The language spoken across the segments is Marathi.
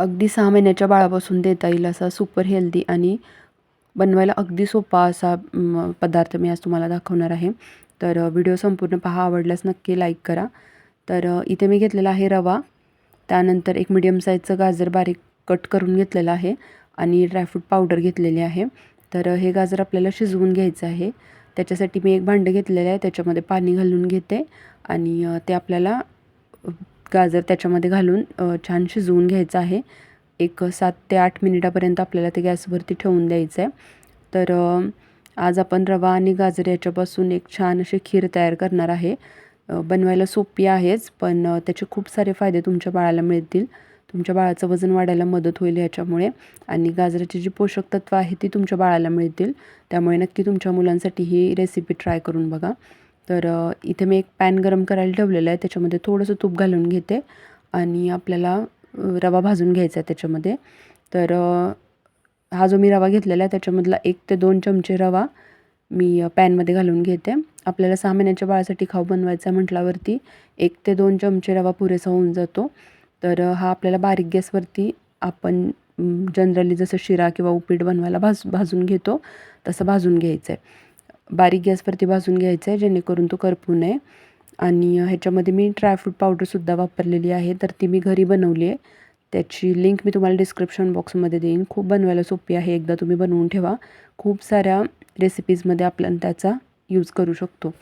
अगदी सहा महिन्याच्या बाळापासून देता येईल असा सुपर हेल्दी आणि बनवायला अगदी सोपा असा पदार्थ मी आज तुम्हाला दाखवणार आहे. तर व्हिडिओ संपूर्ण पहा आवडल्यास नक्की लाईक करा. तर इथे मी घेतलेला आहे रवा. त्यानंतर एक मिडियम साईजचं गाजर बारीक कट करून घेतलेलं आहे आणि ड्रायफ्रूट पावडर घेतलेली आहे. तर हे गाजर आपल्याला शिजवून घ्यायचं आहे. त्याच्यासाठी मी एक भांडं घेतलेलं आहे. त्याच्यामध्ये पाणी घालून घेते आणि ते आपल्याला गाजर त्याच्यामध्ये घालून छान शिजवून घ्यायचं आहे. एक सात ते आठ मिनिटापर्यंत आपल्याला ते गॅसवरती ठेवून द्यायचं आहे तर आज आपण रवा आणि गाजर याच्यापासून एक छान अशी खीर तयार करणार आहे. बनवायला सोपी आहेच पण त्याचे खूप सारे फायदे तुमच्या बाळाला मिळतील. तुमच्या बाळाचं वजन वाढायला मदत होईल ह्याच्यामुळे आणि गाजराची जी पोषक तत्व आहे ती तुमच्या बाळाला मिळतील. त्यामुळे नक्की तुमच्या मुलांसाठी ही रेसिपी ट्राय करून बघा. तर इथे मी एक पॅन गरम करायला ठेवलेलं आहे. त्याच्यामध्ये थोडंसं तूप घालून घेते आणि आपल्याला रवा भाजून घ्यायचा आहे त्याच्यामध्ये. तर हा जो मी रवा घेतलेला आहे त्याच्यामधला एक ते दोन चमचे रवा मी पॅनमध्ये घालून घेते. आपल्याला सहा महिन्याच्या बाळासाठी खाऊ बनवायचा म्हटल्यावरती एक ते दोन चमचे रवा पुरेसा होऊन जातो. तर हा आपल्याला बारीक गॅसवरती आपण जनरली जसं शिरा किंवा उपीट बनवायला भाज भाजून घेतो तसं भाजून घ्यायचं आहे. बारीक गॅसवरती भाजून घ्यायचं आहे जेणेकरून तो करपू नये. आणि ह्याच्यामध्ये मी ड्रायफ्रूट पावडरसुद्धा वापरलेली आहे तर ती मी घरी बनवली आहे. त्याची लिंक मी तुम्हाला डिस्क्रिप्शन बॉक्समध्ये देईन. खूप बनवायला सोपी आहे एकदा तुम्ही बनवून ठेवा. खूप साऱ्या रेसिपीजमध्ये आपण त्याचा यूज करू शकतो.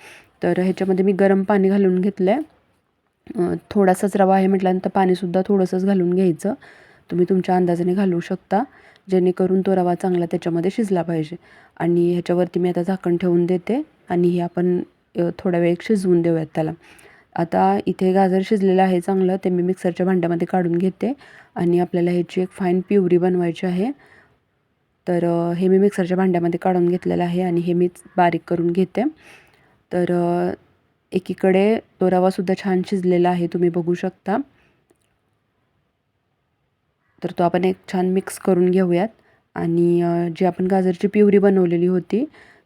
तर ह्याच्यामध्ये मी गरम पाणी घालून घेतलं आहे थोडासाच रवा आहे म्हटल्यानंतर पाणीसुद्धा थोडंसंच घालून घ्यायचं. तुम्ही तुमच्या अंदाजाने घालू शकता जेणेकरून तो रवा चांगला त्याच्यामध्ये शिजला पाहिजे. आणि ह्याच्यावरती मी आता झाकण ठेवून देते आणि हे आपण थोड्या थोडा वेळ शिजवून देऊयात त्याला. आता इथे गाजर शिजलेलं आहे चांगलं ते मी मिक्सरच्या भांड्यामध्ये काढून घेते आणि आपल्याला ह्याची एक फाईन प्युरी बनवायची आहे. तर हे मी मिक्सरच्या भांड्यामध्ये काढून घेतलेलं आहे आणि हे मी बारीक करून घेते. तर एकीकडे तो रवासुद्धा छान शिजलेला आहे तुम्ही बघू शकता. तर तो आपण एक छान मिक्स करून घेऊयात. आणि जी आपण गाजरची प्युरी बनवलेली होती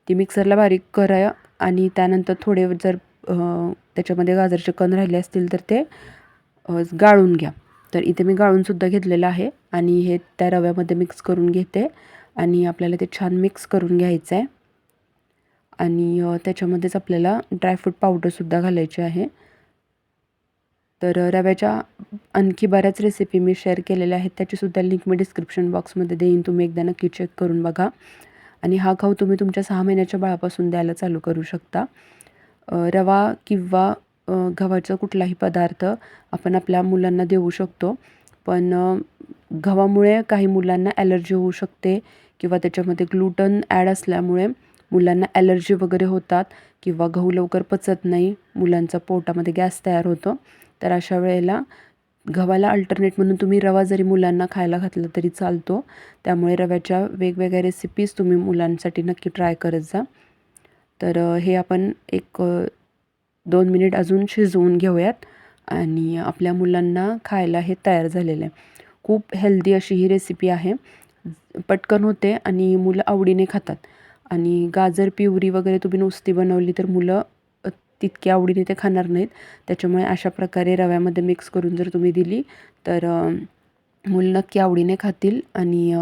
ती मिक्सरला बारीक करा आणि त्यानंतर थोडे जर त्याच्यामध्ये गाजरचे कण राहिले असतील तर ते गाळून घ्या. तर इथे मी गाळूनसुद्धा घेतलेलं आहे. आणि हे त्या रव्यामध्ये मिक्स करून घेते. आणि आपल्याला ते छान मिक्स करून घ्यायचं आहे आणि त्याच्यामध्येच आपल्याला ड्रायफ्रूट पावडरसुद्धा घालायची आहे. तर रव्याच्या आणखी बऱ्याच रेसिपी मी शेअर केलेल्या आहेत. त्याचीसुद्धा लिंक मी डिस्क्रिप्शन बॉक्समध्ये देईन. तुम्ही एकदा नक्की चेक करून बघा. आणि हा खाऊ तुम्ही तुमच्या सहा महिन्याच्या बाळापासून द्यायला चालू करू शकता. रवा किंवा गव्हाचा कुठलाही पदार्थ आपण आपल्या मुलांना देऊ शकतो. पण गव्हामुळे काही मुलांना ॲलर्जी होऊ शकते किंवा त्याच्यामध्ये ग्लुटन ॲड असल्यामुळे मुलांना ॲलर्जी वगैरे होतात किंवा गहू लवकर पचत नाही मुलांचा पोटामध्ये गॅस तयार होतो तर अशा वेळेला गव्हाला अल्टरनेट म्हणून तुम्ही रवा जरी मुलांना खायला घातला तरी चालतो. त्यामुळे रव्याच्या वेगवेगळ्या रेसिपीज तुम्ही मुलांसाठी नक्की ट्राय करत जा. तर हे आपण एक दोन मिनिट अजून शिजवून घेऊयात आणि आपल्या मुलांना खायला हे तयार झालेलं आहे. खूप हेल्दी अशी ही रेसिपी आहे. पटकन होते आणि मुलं आवडीने खातात. आणि गाजर पिवरी वगैरे तुम्ही नुसती बनवली तर मुलं तितकी आवडीने ते खाणार नाहीत. त्याच्यामुळे अशा प्रकारे रव्यामध्ये मिक्स करून जर तुम्ही दिली तर मुलं नक्की आवडीने खातील आणि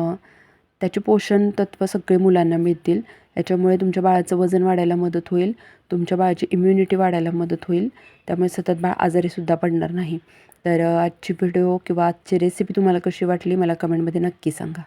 त्याचे पोषण तत्व सगळे मुलांना मिळतील. याच्यामुळे तुमच्या बाळाचं वजन वाढायला मदत होईल तुमच्या बाळाची इम्युनिटी वाढायला मदत होईल. त्यामुळे सतत बाळ आजारीसुद्धा पडणार नाही. तर आजची व्हिडिओ किंवा आजची रेसिपी तुम्हाला कशी वाटली मला कमेंटमध्ये नक्की सांगा.